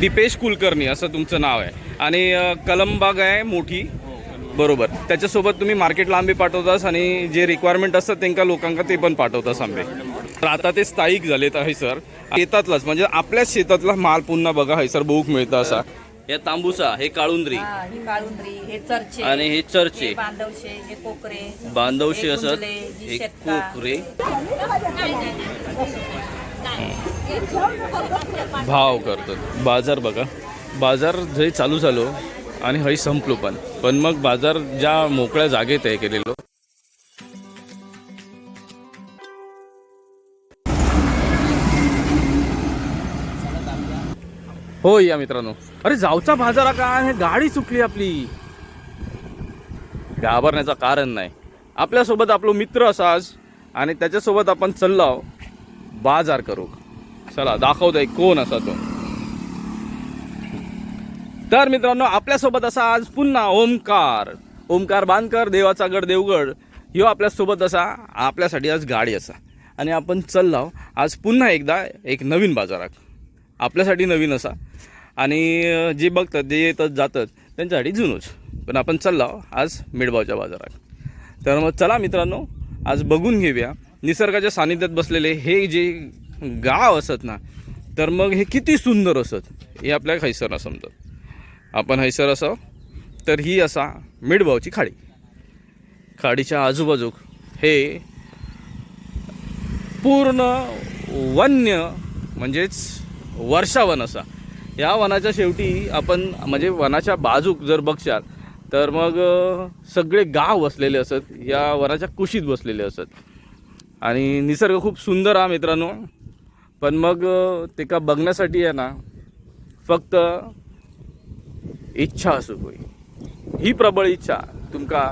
दीपेश कुलकर्णी असं तुमचं नाव आहे. आणि कलमबाग आहे मोठी. बरोबर. त्याच्यासोबत तुम्ही मार्केटला आंबे पाठवतास आणि जे रिक्वायरमेंट असतात त्यांना लोकांना ते पण पाठवतास आंबे. तर आता ते स्थायिक झालेत आहे सर. शेतातलाच म्हणजे आपल्याच शेतातला माल पुन्हा बघा है सर. बहुक मिळतं असा. हे. तांबुसा हे काळुंद्री. हा, ही काळुंद्री हे चर्चे. आणि हे चर्चे. हे बांधवशे हे कोकरे. बांधवशे हे असत ही. कोकरे. भाव करतात बाजार बघा. बाजार जरी चालू झालो आणि हय संपलो पण. पण मग बाजार ज्या मोकळ्या जागेत आहे केलेलो. हो या मित्रांनो. अरे जावचा बाजारा काय गाडी चुकली आपली. घाबरण्याचं कारण नाही. आपल्यासोबत आपलो मित्र असा आज आणि त्याच्यासोबत आपण चाललो बाजार करू चला दाखवतोय कोण असा तो. तर मित्रांनो आपल्यासोबत असा आज पुन्हा ओमकार. ओमकार बांधकर देवाचा गड देवगड. ह्यो आपल्यासोबत असा आपल्यासाठी आज गाडी असा. आणि आपण चाललो आज पुन्हा एकदा एक नवीन बाजारात. आपल्यासाठी नवीन असा. आणि जे बघतात जे येतात जातात त्यांच्यासाठी जुनोच. पण आपण चाललो आज मिडबावच्या बाजारात. तर मग चला मित्रांनो आज बघून घेऊया. निसर्गाच्या सानिध्यात बसलेले हे जे गाव असत ना तर मग हे किती सुंदर असत हे आपल्या हैसर समजत आपण हैसर असं तर ही असा मिडभावची खाडी. खाडीच्या आजूबाजूक हे पूर्ण वन्य म्हणजेच वर्षावन असा. या वनाच्या शेवटी आपण म्हणजे वनाच्या बाजूक जर बघशाल तर मग सगळे गाव बसलेले असत या वनाच्या कुशीत बसलेले असत. आणि निसर्ग खूप सुंदर हा मित्रांनो. पण मग ते का बघण्यासाठी आहे ना फक्त इच्छा असू होई ही प्रबळ इच्छा तुमका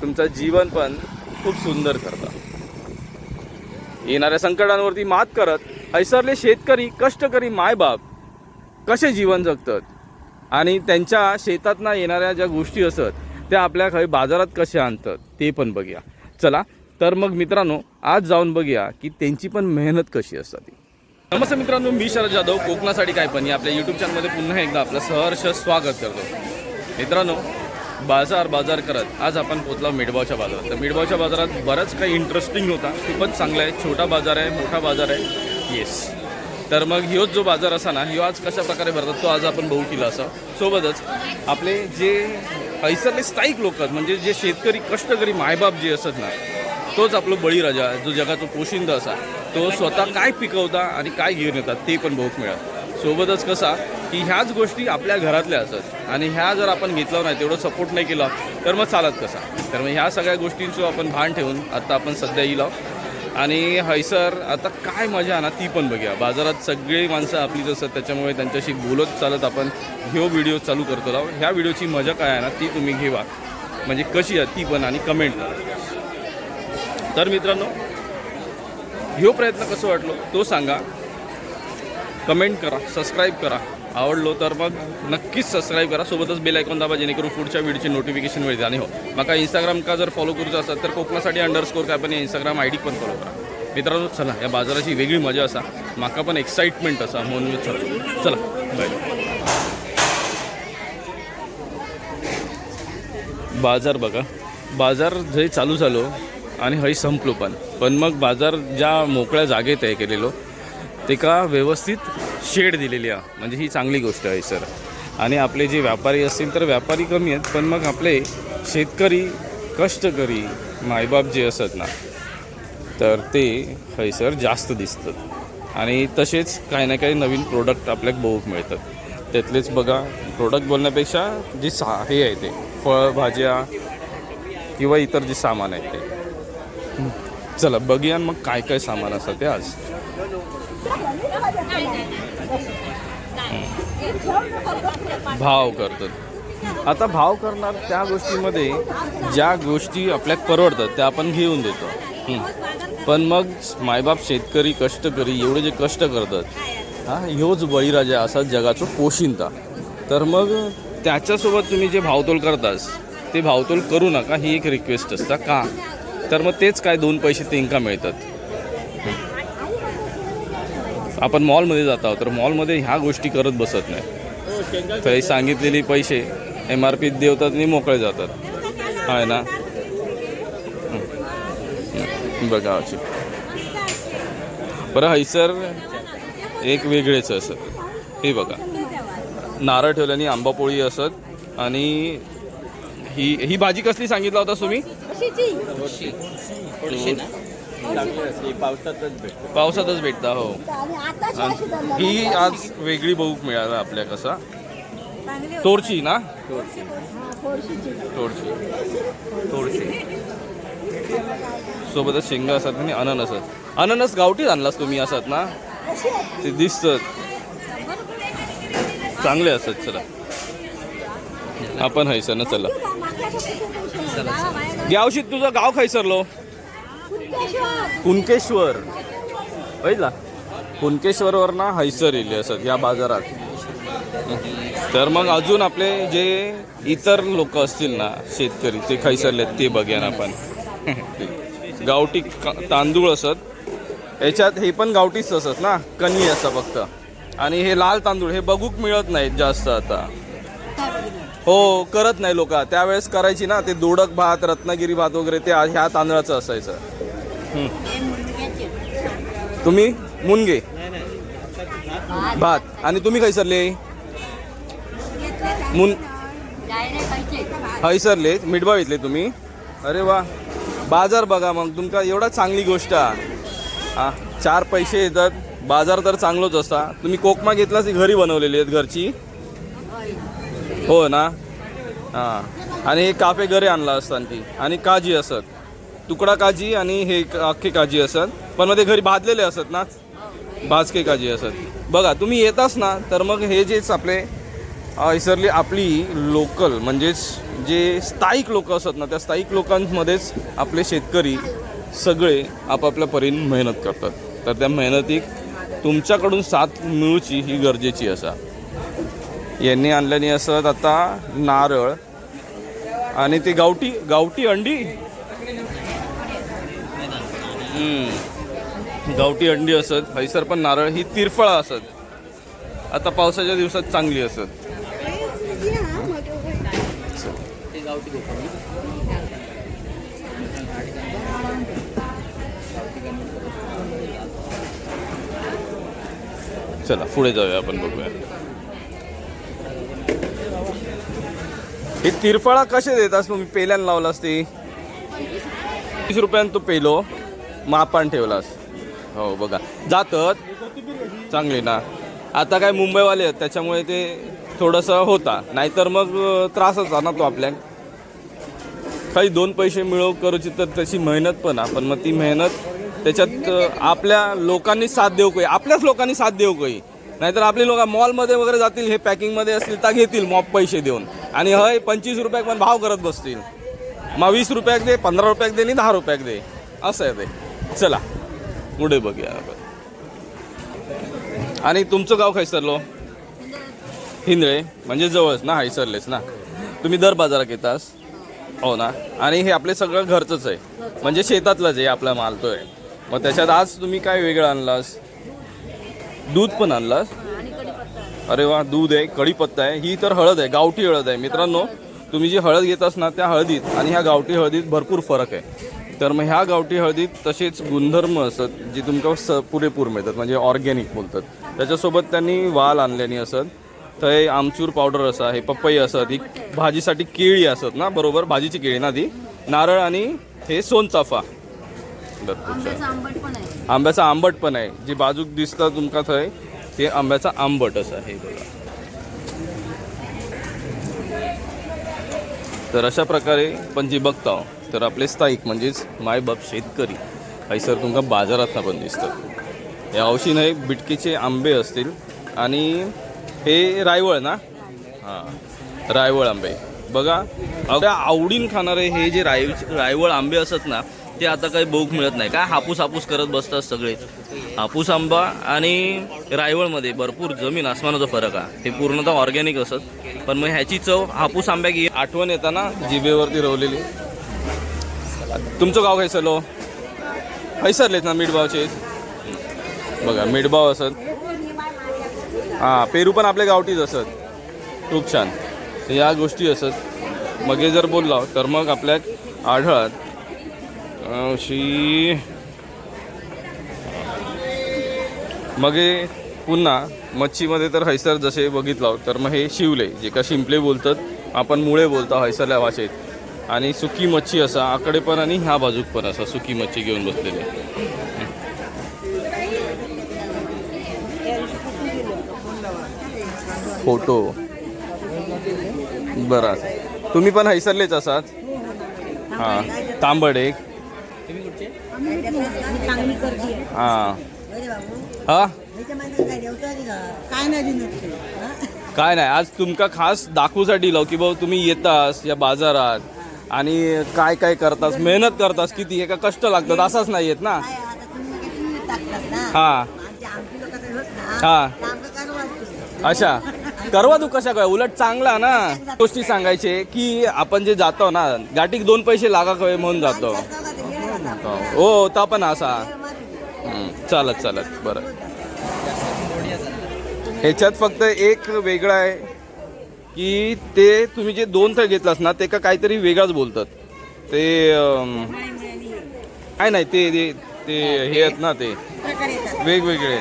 तुमचं जीवन पण खूप सुंदर करता. येणाऱ्या संकटांवरती मात करत ऐसरले शेतकरी कष्टकरी मायबाप कसे जीवन जगतात? आणि त्यांच्या शेतातना येणाऱ्या ज्या गोष्टी असत त्या आपल्या काही बाजारात कशा आणतात ते पण बघूया. चला तर मग मित्रांनो आज जाऊन बघूया की त्यांची पण मेहनत कशी असतात ती नमस्ते मित्रांनो मी शरद जाधव कोकणासाठी काय पण या आपल्या यूट्यूब चॅनलमध्ये पुन्हा एकदा आपलं सहर्ष स्वागत करतो. मित्रांनो बाजार बाजार करत आज आपण पोचला मिडबावच्या बाजारात. तर मिडबावच्या बाजारात बरंच काही इंटरेस्टिंग होता. खूपच चांगला आहे. छोटा बाजार आहे मोठा बाजार आहे. येस तर मग ह्योच जो बाजार असा ना ह्यो आज कशा प्रकारे भरतात तो आज आपण बहु केला असा. सोबतच आपले जे हैसरले स्थायिक लोक आहेत म्हणजे जे शेतकरी कष्टकरी मायबाप जे असत ना तोच आपलो बळीराजा जो जगाचो पोशिंद असा तो स्वतः काय पिकवता आणि काय घेऊन येतात ते पण बहुत मिळत सोबतच कसा की ह्याच गोष्टी आपल्या घरातल्या असत आणि ह्या जर आपण घेतलं नाही तेवढं सपोर्ट नाही केला तर मग चालत कसा? तर मग ह्या सगळ्या गोष्टींचं आपण भान ठेवून आता आपण सध्या येईल आणि हैसर आता काय मजा ना ती पण बघूया. बाजारात सगळी माणसं आपलीच असतात त्याच्यामुळे त्यांच्याशी बोलत चालत आपण ह्यो व्हिडिओ चालू करतो राहू ह्या व्हिडिओची मजा काय आहे ना ती तुम्ही घेवा. म्हणजे कशी आहे ती पण आणि कमेंट करा. तर मित्रांनो ह्यो प्रयत्न कसं वाटलो तो सांगा. कमेंट करा सबस्क्राईब करा. आवडलो तर मग नक्कीच सबस्क्राईब करा. सोबतच बेल आयकॉन दाबा जेणेकरून पुढच्या व्हिडिओची नोटिफिकेशन मिळते आणि हो. म्हाका इंस्टाग्राम का जर फॉलो करूचं असेल तर कोकणासाठी अंडरस्कोर काय पण इंस्टाग्राम आय डी पण फॉलो करा. मित्रांनो चला या बाजाराची वेगळी मजा असा. माका पण एक्साइटमेंट असा म्हणून मी चला. चला बाय बाजार बघा. बाजार जरी चालू झालो आणि हय संपलो पण. पण मग बाजार ज्या मोकळ्या जागेत आहे केलेलो ते का व्यवस्थित शेड दिलेली आहे. म्हणजे ही चांगली गोष्ट आहे सर आणि आपले जे व्यापारी असतील तर व्यापारी कमी आहेत पण मग आपले शेतकरी कष्टकरी मायबाप जे असत ना तर ते हयसर जास्त दिसतात. आणि तसेच काही ना काही नवीन प्रोडक्ट आपल्याला बघूक मिळतात. त्यातलेच बघा प्रोडक्ट बोलण्यापेक्षा जे सा हे आहे ते फळ भाज्या किंवा इतर जे सामान आहे ते. चला बघूया मग काय काय सामान असतं ते आज. भाव करतात. आता भाव करणार त्या गोष्टीमध्ये ज्या गोष्टी आपल्याला परवडतात त्या आपण घेऊन देतो. पण मग मायबाप शेतकरी कष्टकरी एवढे जे कष्ट करतात हा ह्योच बळीराजा असा जगाचं पोशिंता तर मग त्याच्यासोबत तुम्ही जे भावतोल करतास ते भावतोल करू नका ही एक रिक्वेस्ट असता का? तर मग तेच काय दोन पैसे तेंका मिळतात. आपण मॉलमध्ये जात आहोत तर मॉलमध्ये ह्या गोष्टी करत बसत नाही. थंय सांगितलेली पैसे एम आर पीत देवतात आणि मोकळे जातात. आहे ना? बघा अशी. बरं हैसर एक वेगळेच असत. हे बघा. नारळ ठेवल्याने आंबापोळी असत आणि ही ही भाजी कसली सांगितला होता तुम्ही? पावसातच भेटता हो. आणि ही आज वेगळी बघूक मिळाला आपल्या कसा. तोरची ना? तोरची. तोरची. सोबतच शेंगा असतात आणि अननस अननस गावठीच आणलास तुम्ही असत ना? ते दिसत चांगले असत चला. आपण हैसर ना चला. गावशीत तुझं गाव खैसरलो. कुणकेश्वर. पहिला कुणकेश्वरवर ना हैसर येले असत या बाजारात. तर मग अजून आपले जे इतर लोक असतील ना शेतकरी ते खैसरले ते बघूया आपण. गावठी तांदूळ असत. याच्यात हे पण गावठीच असत ना कणी असं फक्त. आणि हे लाल तांदूळ हे बघूक मिळत नाहीत जास्त आता. हो करत नाही लोक. त्यावेळेस करायची ना ते दोडक भात रत्नागिरी भात वगैरे ते ह्या तांदळाचं असायचं. तुम्ही? मुनगे. भात. आणि तुम्ही खैसरले मुन हैसरले मिठभाव इथले तुम्ही? अरे वा. बाजार बघा मग तुमका एवढा चांगली गोष्ट. हा चार पैसे येतात. बाजार तर चांगलोच असता. तुम्ही कोकमा घेतलास ती घरी बनवलेली आहेत घरची? हो ना? हां. आणि हे काफे घरी आणला असतात ती आणि काजी असत. तुकडा काजी आणि हे अख्खी अख्खे काजी असत. पण मध्ये घरी भाजलेले असत ना? भाजके काजी असत. बघा तुम्ही येताच ना तर मग हे जेच आपले इसरली आपली लोकल म्हणजेच जे स्थायिक लोक असत ना त्या स्थायिक लोकांमध्येच आपले शेतकरी सगळे आपापल्या परीने मेहनत करतात. तर त्या मेहनतीक तुमच्याकडून साथ मिळूची ही गरजेची असा. यांनी आणल्याने असत आता नारळ. आणि ती गावठी गावठी अंडी. गावठी अंडी असत हैसर पण नारळ ही तिरफळा असत. आता पावसाच्या दिवसात चांगली असत. चला पुढे जाऊया आपण बघूया. हे तिरफळा कसे देतास तुम्ही पेल्यानं लावलास ते तीस रुपयानं तू पेलो. मापान ठेवलास. हो बघा. जातात चांगली ना. आता काय मुंबईवाले आहेत त्याच्यामुळे ते थोडंसं होता. नाहीतर मग त्रासच आहे ना तो आपल्या. काही दोन पैसे मिळव करूची तर तशी मेहनत पण आहे. पण मग ती मेहनत त्याच्यात आपल्या लोकांनी साथ देऊ काही आपल्याच लोकांनी साथ देऊ काही नाहीतर आपली लोक मॉलमध्ये वगैरे जातील हे पॅकिंगमध्ये असतील तर घेतील मॉप पैसे देऊन. आणि हय पंचवीस रुपयाक पण भाव करत बसतील. मग वीस रुपयाक दे पंधरा रुपयाक दे आणि दहा रुपयाक दे. असं आहे ते. चला पुढे बघूया आपण. आणि तुमचं गाव खैसरलो हिंदळे. म्हणजे जवळच ना हैसरलेच ना. तुम्ही दर बाजारात येतास. हो ना. आणि हे आपले सगळं घरचंच आहे. म्हणजे शेतातलंच आहे आपला मालतो आहे. मग त्याच्यात आज तुम्ही काय वेगळं आणलास? दूध पण आणलास. अरे वा दूध आहे कढीपत्ता आहे ही तर हळद आहे गावठी हळद आहे. मित्रांनो तुम्ही जी हळद घेतास ना त्या हळदीत आणि ह्या गावठी हळदीत भरपूर फरक आहे. तर मग ह्या गावठी हळदीत तसेच गुणधर्म असत जे तुमका स पुरेपूर मिळतात म्हणजे ऑर्गॅनिक बोलतात. त्याच्यासोबत त्यांनी वाल आणल्यानी असत थंय आमचूर पावडर असा हे पपई असत ही भाजीसाठी केळी असत ना बरोबर? भाजीची केळी ना ती. नारळ आणि हे सोनचाफा. आंब्याचा आंबट पण आहे. जी बाजूक दिसतं तुमका थंय ते आंब्याचा आंबट असं आहे बघा. तर अशा प्रकारे पण जी बघता हो, तर आपले स्थायिक म्हणजेच मायबाप शेतकरी. हैसर तुमका बाजारात पण दिसतं हे औशी नाही बिटकीचे आंबे असतील आणि हे रायवळ ना? हां रायवळ आंबे. बघा अगदी आवडीन खाणारे हे जे राय रायवळ आंबे असत ना ते आता काही बघूक मिळत नाही. काय हापूस हापूस करत बसतात सगळे. हापूस आंबा आणि रायवळमध्ये भरपूर जमीन आसमानाचा फरक आहे. हे पूर्णतः ऑर्गॅनिक असत. पण मग ह्याची चव हापूस आंब्याची आठवण येताना जिभेवरती रवलेली. तुमचं गाव खायसलो हैसरलेत ना मिठबावचे बघा मिठबाव असत. हां पेरू पण आपल्या गावठीच असत. खूप छान. या गोष्टी असत. मग जर बोललो तर मग आपल्याक आढळत अशी मगे पुन्हा मच्छीमध्ये तर हैसर जसे बघितलं तर मग हे शिवले जे का शिंपले बोलतात आपण मुळे बोलतो हैसरल्या भाषेत. आणि सुकी मच्छी असा आकडे पण आणि ह्या बाजूक पण असा सुकी मच्छी घेऊन बसलेले. फोटो. बरं. तुम्ही पण हैसरलेच असात? हां. तांबड एक. हां हा. काय नाही आज तुमका खास दाखवूसाठी लाव की भाऊ तुम्ही येतास या बाजारात आणि काय काय करतास मेहनत करतास किती एका कष्ट लागतात असाच नाही येत ना? हा. हा. अच्छा करवा तू कशा काय? उलट चांगला ना? गोष्टी सांगायचे की आपण जे जातो ना गाठीक दोन पैसे लागा कवे म्हणून जातो? हो ता पण असा. चालत चालत बरं. ह्याच्यात फक्त एक वेगळं आहे की ते तुम्ही जे दोन थळ घेतलास ना ते का काहीतरी वेगळाच बोलतात. ते काय नाही ते ते ते हे आहेत ना ते. वेगवेगळे.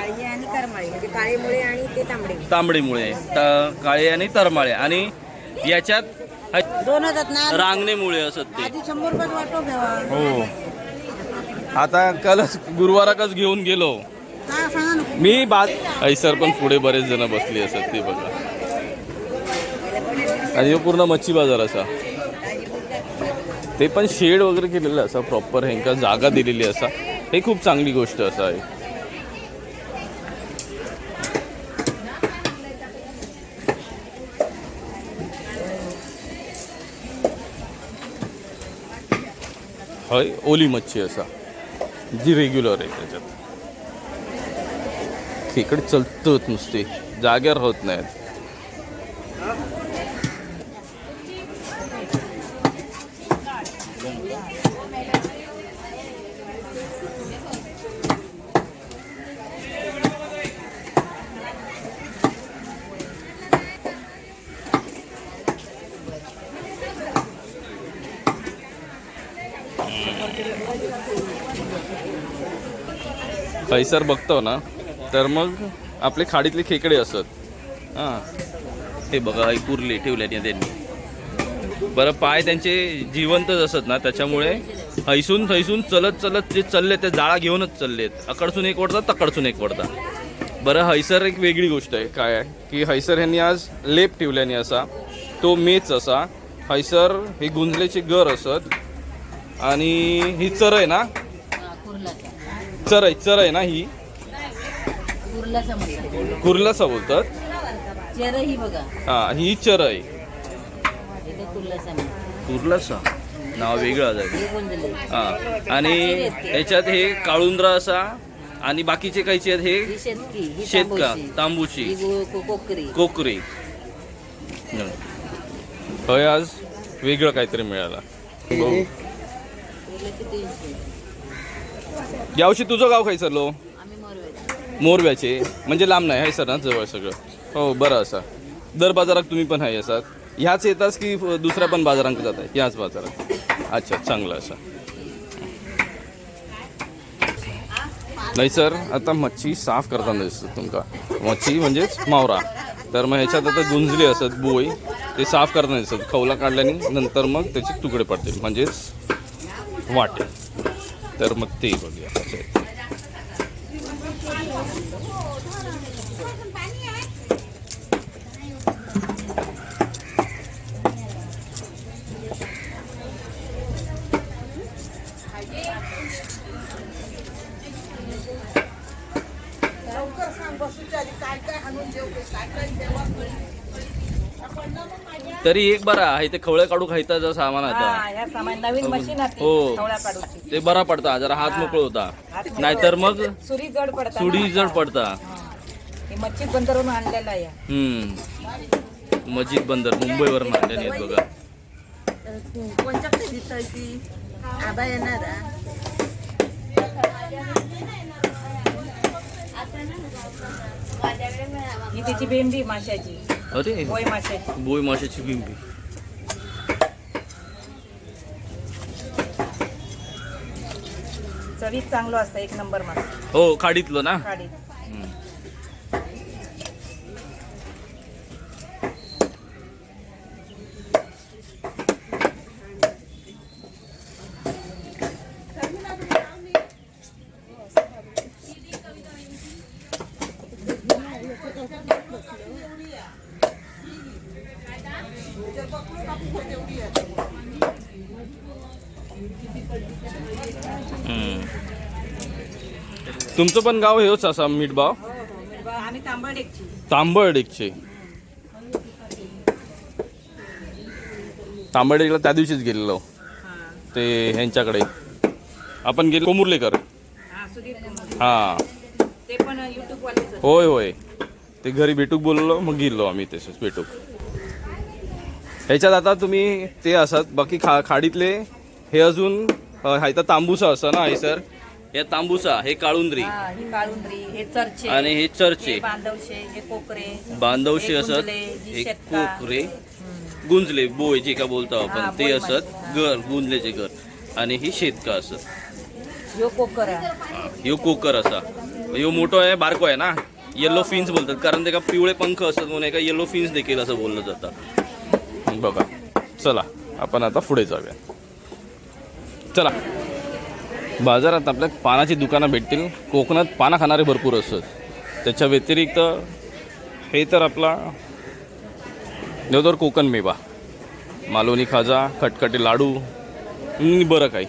तांबडीमुळे. काळे आणि तरमाळे. आणि याच्यात दोन होतात ना रांगणेमुळे असत ते. हो. आता कालच गुरुवाराकच घेऊन गेलो. मी बात ऐसर पण पुढे बरेच जण बसली असत ते बघा. आणि ह्यो पूर्ण मच्छी बाजार असा. ते पण शेड वगैरे केलेलं असा प्रॉपर हेंका जागा दिलेली असा. हे खूप चांगली गोष्ट असा आहे. हय ओली मच्छी असा. जी रेग्युलर आहे त्याच्यात. खेकडे चलतच नुसते. जाग्यावर होत नाहीत. पैसर बघतो ना तर मग आपले खाडीतले खेकडे असत. हां. हे बघा ही कुर्ली ठेवल्याने त्यांनी. बरं पाय त्यांचे जिवंतच असत ना त्याच्यामुळे हैसून थैसून चलत चलत जे चालले ते जाळा घेऊनच चाललेत. अकडसून एक वडता तकडसून एक वडता बरं हैसर एक वेगळी गोष्ट आहे. काय आहे? की हैसर ह्यांनी आज लेप ठेवल्याने असा. तो मेच असा. हैसर हे गुंजलेचे गर असत. आणि ही चर आहे ना? चर आहे चर आहे ना ही? कुर्लासा बोलतात? ही बघा. हा ही चर आहे. कुर्लासा नाव वेगळं आहे. हे आणि याच्यात हे काळुंद्रा असा आणि बाकीचे काहीचे आहेत हे शेतकी ही तांबूची. कोकरी. कोकरी. होय आज वेगळं काहीतरी मिळालं. यावर्षी तुझं गाव खाय सरलो मोरव्याचे. म्हणजे लांब नाही आहे सर ना जवळ सगळं. हो बरं असा. दर बाजारात तुम्ही पण आहे असात ह्याच येतास की दुसऱ्या पण बाजारांक जात आहे ह्याच बाजारात. अच्छा चांगलं असं. नाही सर आता मच्छी साफ करताना दिसतं तुमका. मच्छी म्हणजेच मावरा. तर मग ह्याच्यात आता गुंजली असत बोई. ते साफ करताना दिसत खवला काढल्याने नंतर मग त्याचे तुकडे पडतील. म्हणजेच वाटे. तर मग ते बघूया. कसं आहे. तरी एक बरा आहे ते खवळे काढू खायचं सामान आता. हा सामान नवीन मशीन हो. खवळा काढूची. ते बरा पडता जरा हात मोकळ होता. नाहीतर मग सुरी जड पडतात सुडी जड पडता. हे. मच्छी बंदरून आणलेला आहे. हम्म. मस्जिद बंदर मुंबईवर आणलेली आहेत बघा. कोणत्या दिसतोय ती आबा येणार हा? ही त्याची भेंडी माशाची. अरे. बोई माशाची पिंपी चवीत चांगलं असतं एक नंबर मास. हो खाडीतलं ना? तुमचं पण गाव हेच असा मीठभाव? आम्ही तांबडेची त्या दिवशीच गेलेलो. ते ह्यांच्याकडे. आपण गेलो कोमुर्लेकर. हा. हा. होय होय. ते घरी भेटूक बोललो मग गेलो आम्ही तसेच भेटूक. ह्याच्यात आता तुम्ही ते असत बाकी खा खाडीतले हे अजून अ, हाय तर तांबूसा असं ना हाय सर? हे तांबूसा हे काळुंद्री. हा ही काळुंद्री हे चर्चे. आणि हे चर्चे. हे बांधवशे हे कोकरे. बांधवशी हे असत गुंजले, ही हे शेतका. कोकरे. हम्म. गुंजले बोय जे का बोलतो हा, आपण ते बोय असत घर गुंजलेचे घर आणि ही शेतका असत. ह्यो कोकर. ह्यो कोकर असा. ह्यो मोठो आहे बारको आहे ना? येलो फिन्स बोलतात. कारण ते का पिवळे पंख असतात म्हणून एका येलो फिन्स देखील असं बोललं जातं. बघा. चला आपण आता पुढे जाऊया. चला. बाजारात आपल्या पानाची दुकानं भेटतील. कोकणात पानं खाणारे भरपूर असतात. त्याच्या व्यतिरिक्त हे तर आपला देवदर कोकण मेवा. मालवणी खाजा खटखटे लाडू बरं काही.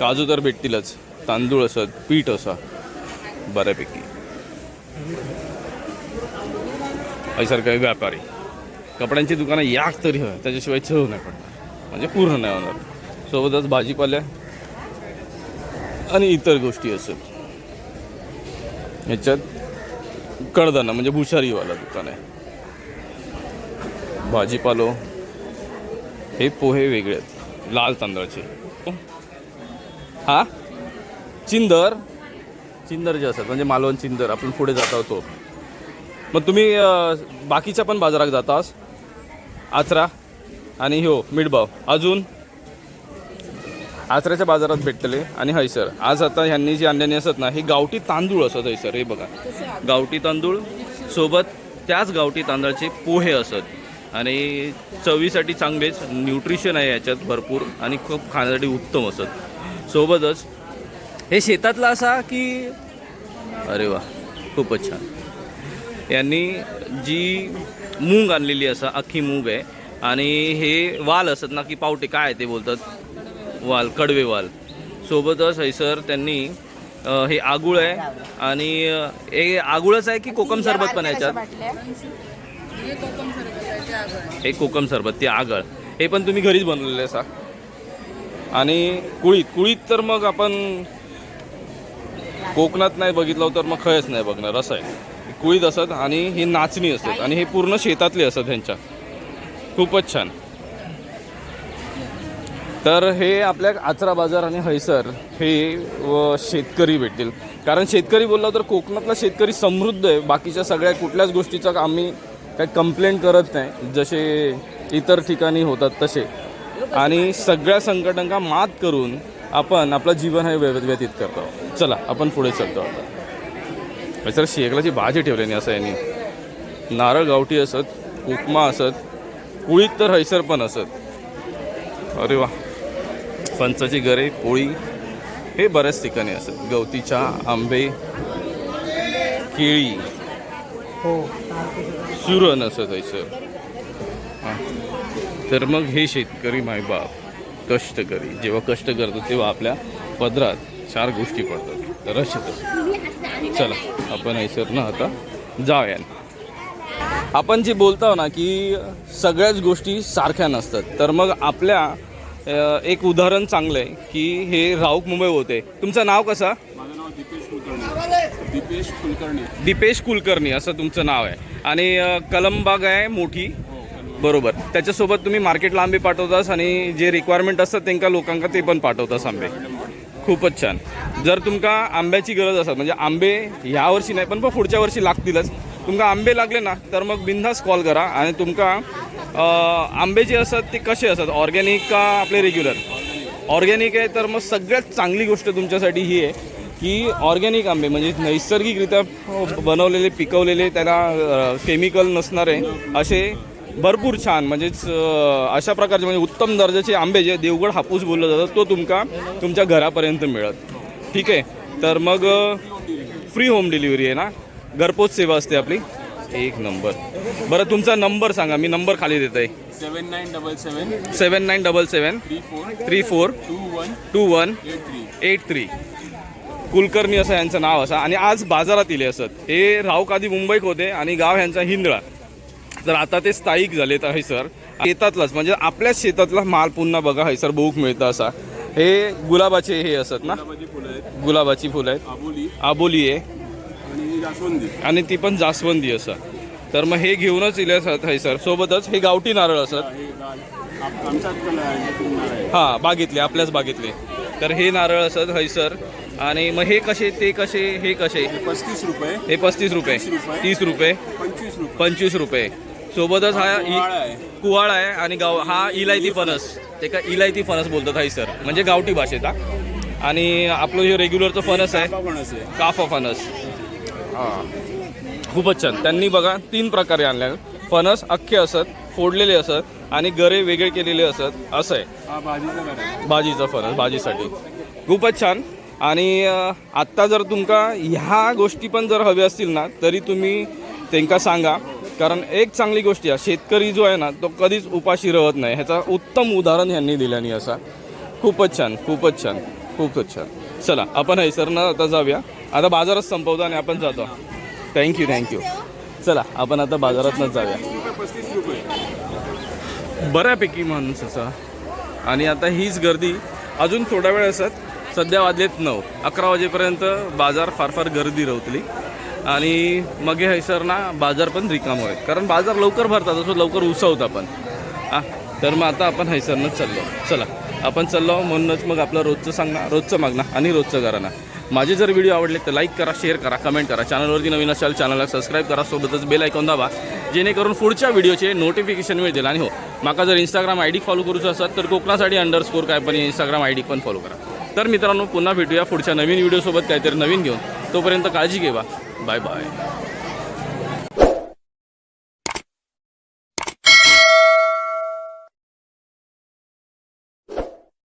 काजू तर भेटतीलच. तांदूळ असत पीठ असा बऱ्यापैकी. ऐसार काही व्यापारी. कपड्यांची दुकानं याक तरी हवं त्याच्याशिवाय चव नाही पडणार. म्हणजे पूर्ण नाही होणार. सोबतच भाजीपाल्या आणि इतर गोष्टी असेल ह्याच्यात कडदाना म्हणजे भुशारीवाला दुकान आहे. भाजीपालो हे पोहे वेगळे आहेत. लाल तांदळाचे. हा? चिंदर? चिंदर जे असतात म्हणजे मालवण चिंदर आपण पुढे जात होतो मग तुम्ही बाकीच्या पण बाजारात जातास? आचरा आणि हो मिठभाव अजून? आचऱ्याच्या बाजारात भेटतले. आणि हैसर आज आता ह्यांनी जी आणलेली असत ना ही गावठी तांदूळ असत हैसर हे बघा. गावठी तांदूळ सोबत त्याच गावठी तांदळाचे पोहे असत. आणि चवीसाठी चांगलेच न्यूट्रिशन आहे याच्यात भरपूर आणि खूप खाण्यासाठी उत्तम असत. सोबतच हे शेतातला असा की अरे वा खूपच छान. यांनी जी मूग आणलेली असा अख्खी मूग आहे. आणि हे वाल असत ना की पावटे काय ते बोलतात? वाल कडवे वाल. सोबतच हैसर त्यांनी हे आगुळ आहे आणि हे आगुळच आहे की कोकम सरबत पण आहे याच्यात? हे कोकम सरबत ते आगळ. हे पण तुम्ही घरीच बनवलेले असा आणि कुळीत कुळीत तर मग आपण कोकणात नाही बघितलं तर मग खयच नाही बघणार असं आहे. कुळीत असत आणि ही नाचणी असतात आणि हे पूर्ण शेतातली असत ह्यांच्या. खूपच छान. तर हे आपल्या आचरा बाजार आणि हैसर हे व शेतकरी भेटतील. कारण शेतकरी बोललो तर कोकणातला शेतकरी समृद्ध आहे. बाकीच्या सगळ्या कुठल्याच गोष्टीचा आम्ही काही कंप्लेंट करत नाही. जसे इतर ठिकाणी होतात तसे. आणि सगळ्या संकटांका मात करून आपण आपलं जीवन हे व्य- व्यतीत करतो. चला आपण पुढे चालतो आता. सर शेकलाची भाजी ठेवल्याने असं यांनी. नारळ गावठी असत उपमा असत कुळीत तर हैसर पण असत. अरे वा. फणसाची गरे पोळी हे बऱ्याच ठिकाणी असत गवतीच्या आंबे केळी. सुरण असत हैसर हां. तर मग हे शेतकरी मायबाप कष्टकरी जेव्हा कष्ट करतात तेव्हा आपल्या पदरात चार गोष्टी पडतात. तर असतात चला आपण ऐसर ना आता जाऊया आपण जे बोलतो ना की सगळ्याच गोष्टी सारख्या नसतात. तर मग आपल्या एक उदाहरण चांगलं आहे की हे राऊक मुंबई होते. तुमचं नाव कसं? माझं नाव दीपेश कुलकर्णी. दीपेश कुलकर्णी. दीपेश कुलकर्णी असं तुमचं नाव आहे. आणि कलमबाग आहे मोठी. बरोबर. त्याच्यासोबत तुम्ही मार्केटला आंबे पाठवतास आणि जे रिक्वायरमेंट असतात त्यांका लोकांका ते पण पाठवतास आंबे. खूपच छान. जर तुमका आंब्याची गरज असत म्हणजे आंबे ह्या वर्षी नाही पण पण पुढच्या वर्षी लागतीलच. तुमका आंबे लागले ना तर मग बिनधास्त कॉल करा आणि तुमका आंबे जे असतात ते कसे असतात? ऑर्गॅनिक का आपले रेग्युलर ऑर्गॅनिक आहे तर मग सगळ्यात चांगली गोष्ट तुमच्यासाठी ही आहे की ऑर्गॅनिक आंबे म्हणजे नैसर्गिकरित्या बनवलेले पिकवलेले त्याला केमिकल नसणारे असे भरपूर छान म्हणजेच अशा प्रकारचे म्हणजे उत्तम दर्जाचे आंबे जे देवगड हापूस बोललं जातं तो तुमका तुमच्या घरापर्यंत मिळत. ठीक आहे? तर मग फ्री होम डिलिव्हरी आहे ना? घरपोच सेवा असते आपली. एक नंबर. बरं तुमचा नंबर सांगा. मी नंबर खाली देत आहे seven nine double seven seven nine double seven three four. Three four two one. Two one. Eight three. Eight three Kulkarni असं यांचं नाव असं. आणि आज बाजारात इले असत. हे राऊक आधी मुंबईत होते आणि गाव ह्यांचा हिंदळा. तर आता ते स्थायिक झालेत सर. शेतातलाच म्हणजे आपल्याच शेतातला माल पुन्हा बघा हैसर बहूक मिळतं असा. हे गुलाबाचे हे असत ना? गुलाबाची फुलं आहेत. गुलाबाची फुलं आहेत. आबोली. आबोली आहे. आणि ती पण जास्वंदी असं. तर मग हे घेऊनच इले असत हैसर सोबतच हे गावठी नारळ असत हे आहे आहे. बागेतले आपल्याच बागेतले. तर हे नारळ असत हैसर आणि मग हे कसे ते कसे हे कसे? हे पस्तीस रुपये. हे पस्तीस रुपये. तीस रुपये. पंचवीस रुपये. सोबतच हा कुवाळा आहे. इ- कुवाळा आहे आणि गाव हा इलायती फणस. ते का इलायती फणस बोलतात हाय सर. म्हणजे गावठी भाषेत हा. आणि आपलं जे रेग्युलरचं आहे फणस आहे. काफा फणस. हां. खूपच छान. त्यांनी बघा तीन प्रकारे आणल्या फणस अख्खे असत फोडलेले असत आणि गरे वेगळे केलेले असत. असं आहे. भाजीचं भाजीचा भाजीसाठी. खूपच छान. आणि आत्ता जर तुमका ह्या गोष्टी पण जर हव्या असतील ना तरी तुम्ही त्यांना सांगा. कारण एक चांगली गोष्ट आहे शेतकरी जो आहे ना तो कधीच उपाशी राहत नाही. ह्याचा उत्तम उदाहरण ह्यांनी दिल्याने असा. खूपच छान खूपच छान खूपच छान. चला आपण हैसरनं आता जाऊया. आता बाजारात संपवतो आणि आपण जातो. थँक्यू थँक्यू चला आपण आता बाजारातनंच जाऊया. बऱ्यापैकी माणूस असा. आणि आता हीच गर्दी अजून थोडा वेळ असत. सध्या वाजलेत नऊ. अकरा वाजेपर्यंत बाजार फार फार गर्दी रवतली. आणि मग हैसर ना बाजार पण रिकाम होईल कारण बाजार लवकर भरतात असं लवकर उसवता आपण. हां तर मग आता आपण हैसरनंच चाललो. चला. आपण चाललो म्हणूनच मग आपलं रोजचं सांगणं रोजचं मागणं आणि रोजचं करा माझे जर व्हिडिओ आवडले तर लाईक करा शेअर करा कमेंट करा. चॅनलवरती नवीन असाल चॅनलला सबस्क्राईब करा. सोबतच बेल ऐकून दाबा. जेणेकरून पुढच्या व्हिडिओचे नोटिफिकेशन मिळतील. आणि हो माका जर इंस्टाग्राम आय डी फॉलो करूचं असत तर कोकणासाठी अंडर स्कोर काय पण इंस्टाग्राम आय डी पण फॉलो करा. तर मित्रांनो पुन्हा भेटूया पुढच्या नवीन व्हिडिओसोबत काहीतरी नवीन घेऊन. तोपर्यंत काळजी घेवा. Bye bye